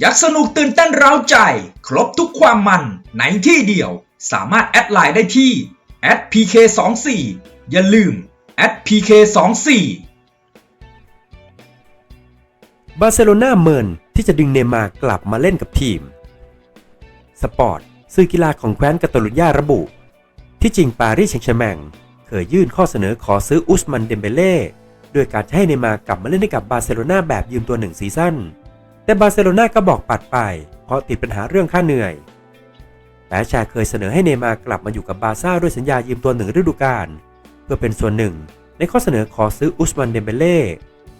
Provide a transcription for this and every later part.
อยากสนุกตื่นเต้นเร้าใจ ครบทุกความมันในที่เดียว สามารถแอดไลน์ได้ที่ @pk24 อย่าลืม @pk24 บาร์เซโลนาเมินที่จะดึงเนมาร์กลับมาเล่นกับทีม สปอร์ตสื่อกีฬาของแคว้นกาตาลุญญาระบุ ที่จริงปารีสแซงต์แชร์แมงเคยยื่นข้อเสนอขอซื้ออุสมันเดมเบเล่ด้วยการให้เนมาร์กลับมาเล่นให้กับบาร์เซโลนาแบบยืมตัวหนึ่งซีซั่น แต่บาร์เซโลนาก็บอกปัดไป เพราะติดปัญหาเรื่องค่าเหนื่อยแปชาเคยเสนอให้เนมาร์กลับมาอยู่กับบาร์ซ่าด้วยสัญญายืมตัวหนึ่งฤดูกาลเพื่อเป็นส่วนหนึ่ง ในข้อเสนอขอซื้ออุสมันเดมเบเล่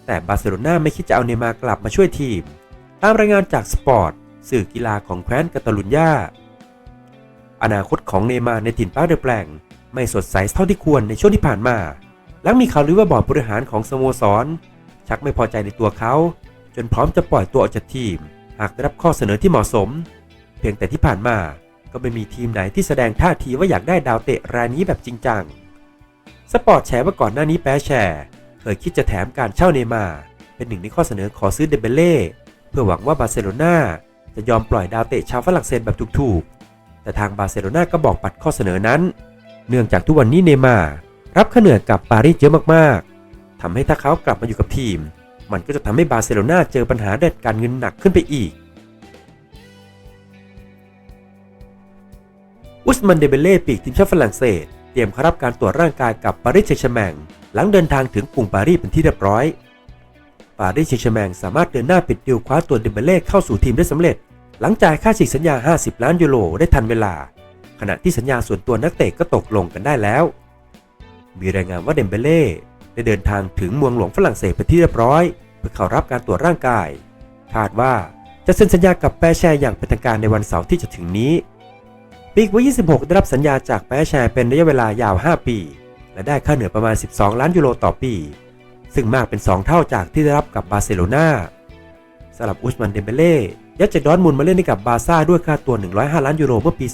แต่บาร์เซโลนาไม่คิดจะเอาเนมาร์กลับมาช่วยทีม ตามรายงานจากสปอร์ตสื่อกีฬาของแคว้นกาตาลุญญาอนาคตของเนมาร์ในถิ่นป้าเดอแปลง ไม่สดใสเท่าที่ควรในช่วงที่ผ่านมา หลังมีข่าวลือว่าบอร์ดบริหารของสโมสร ชักไม่พอใจในตัวเขา จนพร้อมจะปล่อยตัวออกจากทีม หากได้รับข้อเสนอที่เหมาะสม เพียงแต่ที่ผ่านมาก็ไม่มีทีมไหนที่แสดงท่าทีว่าอยากได้ดาวเตะรายนี้แบบจริงจัง สปอร์ตแชร์ว่าก่อนหน้านี้แปรแชร์ เคยคิดจะแถมการเช่าเนย์มา เป็นหนึ่งในข้อเสนอขอซื้อเดเบเล่เพื่อหวังว่าบาร์เซโลนาจะยอมปล่อยดาวเตะชาวฝรั่งเศสแบบถูกๆ แต่ทางบาร์เซโลนาก็บอกปัดข้อเสนอนั้น เนื่องจากทุกวันนี้เนย์มารับค่าเหนือกับปารีสเยอะมากๆทำให้ถ้าเขากลับมาอยู่กับทีม มันก็จะทำให้บาร์เซโลนาเจอปัญหาด้านการเงินหนักขึ้นไปอีก อุสมันเดเบเล่ปีกทีมชาติฝรั่งเศส เตรียมเข้ารับการตรวจร่างกายกับปารีสแซงต์แชแมง หลังเดินทางถึงกรุงปารีสเป็นที่เรียบร้อยปารีสแซงต์แชแมงสามารถเดินหน้าปิดดีลคว้าตัวเดเบเล่เข้าสู่ทีมได้สำเร็จ หลังจ่ายค่าฉีกสัญญา 50 ล้านยูโรได้ทันเวลา ขณะที่สัญญาส่วนตัวนักเตะก็ตกลงกันได้แล้ว มีรายงานว่าเดมเบเล่ ได้เดินทางถึงเมืองหลวงฝรั่งเศสเป็นที่เรียบร้อย เพื่อเข้ารับการตรวจร่างกาย คาดว่าจะเซ็นสัญญากับแปรแชร์อย่างเป็นทางการในวันเสาร์ที่จะถึงนี้ปีกวัย26 ได้รับสัญญาจากแปรแชร์เป็นระยะเวลายาว 5 ปี และได้ค่าเหนือประมาณ 12 ล้านยูโรต่อปี ซึ่งมากเป็น 2 เท่าจากที่ได้รับกับบาร์เซโลนาสำหรับอุสมันเดมเบเล่ย้ายจากดอร์ทมุนมาเล่นให้กับบาร์ซ่าด้วยค่าตัว 105 ล้านยูโรเมื่อปี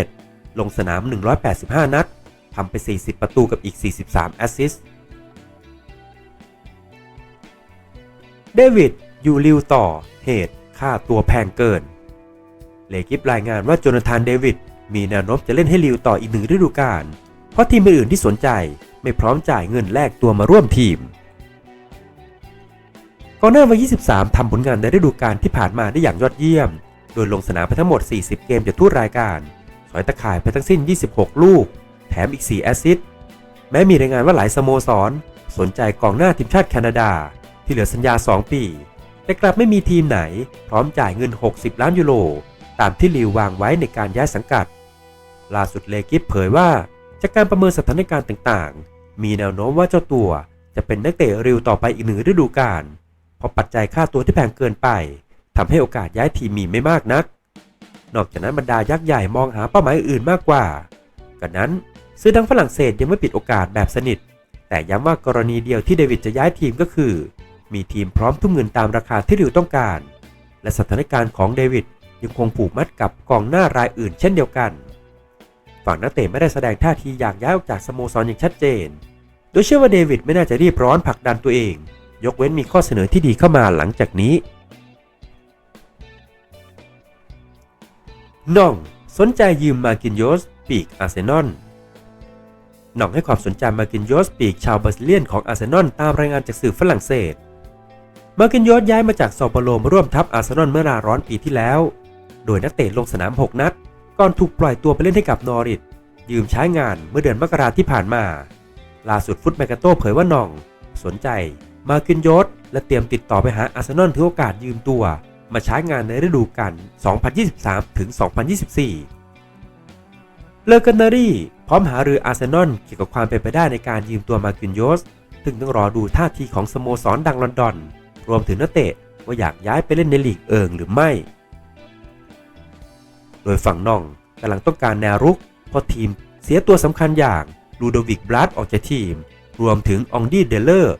2017 ลงสนาม 185 นัดทำไป 40 ประตูกับอีก 43 แอสซิสต์ เดวิดอยู่ริวต่อเหตุค่าตัวแพงเกิน เลกิฟรายงานว่าโจนาธานเดวิดมีแนวโน้มจะเล่นให้ลิวต่ออีกหนึ่งฤดูกาล เพราะทีมอื่นที่สนใจไม่พร้อมจ่ายเงินแลกตัวมาร่วมทีมกองหน้าวัย 23 ทำผลงานในฤดูกาลที่ผ่านมาได้อย่างยอดเยี่ยม โดยลงสนามไปทั้งหมด 40 เกมจากทุกรายการ สอยตะข่ายไปทั้งสิ้น 26 ลูก แถมอีก 4 แอสซิสต์ แม้มีรายงานว่าหลายสโมสร สนใจกองหน้าทีมชาติแคนาดา ที่เหลือสัญญา 2 ปี แต่กลับไม่มีทีมไหน พร้อมจ่ายเงิน 60 ล้านยูโร ตามที่ลิววางไว้ในการย้ายสังกัด ล่าสุดเลกิฟเผยว่า จากการประเมินสถานการณ์ต่างๆ มีแนวโน้มว่าเจ้าตัวจะเป็นนักเตะริวต่อไปอีกหนึ่งฤดูกาลเพราะปัจจัยค่าตัวที่แพงเกินไปทำให้โอกาสย้ายทีมมีไม่มากนัก นอกจากนั้นบรรดายักษ์ใหญ่มองหาเป้าหมายอื่นมากกว่ากันนั้นซื้อดังฝรั่งเศสยังไม่ปิดโอกาสแบบสนิท แต่ย้ำว่ากรณีเดียวที่เดวิดจะย้ายทีมก็คือ มีทีมพร้อมทุ่มเงินตามราคาที่ริวต้องการ และสถานการณ์ของเดวิดยังคงผูกมัดกับกองหน้ารายอื่นเช่นเดียวกัน ฝั่งนักเตะไม่ได้แสดงท่าทีอยากย้ายออกจากสโมสรอย่างชัดเจน โดยเชื่อว่าเดวิดไม่น่าจะรีบร้อนผลักดันตัวเอง ยกเว้นมีข้อเสนอที่ดีเข้ามาหลังจากนี้น่องสนใจยืมมากินโยสปีกอาร์เซนอลน่องให้ความสนใจมากินโยสปีกชาวบราซิเลียนของอาร์เซนอลตามรายงานจากสื่อฝรั่งเศส มาร์กินโยสย้ายมาจากซอโปโลมาร่วมทัพอาร์เซนอลเมื่อนาร้อนปีที่แล้ว โดยนักเตะลงสนาม 6 นัด ก่อนถูกปล่อยตัวไปเล่นให้กับนอริทยืมใช้งานเมื่อเดือนมกราที่ผ่านมา ล่าสุดฟุตแมกาโต้เผยว่าน่อง สนใจมาร์กินโยสและเตรียมติดต่อไปหาอาร์เซนอลถือโอกาสยืมตัว มาใช้งานในฤดูกาล 2023 ถึง 2024 เลอร์กันนารีพร้อมหารืออาร์เซนอลเกี่ยวกับความเป็นไปได้ในการยืมตัวมากินโยสซึ่งต้องรอดูท่าทีของสโมสรดังลอนดอน รวมถึงนักเตะว่าอยากย้ายไปเล่นในลีกเอิงหรือไม่ โดยฝั่งน่องกำลังต้องการแนวรุกเพราะทีมเสียตัวสำคัญอย่างลูโดวิกบลัดออกจากทีม รวมถึงองดี้เดลเลอร์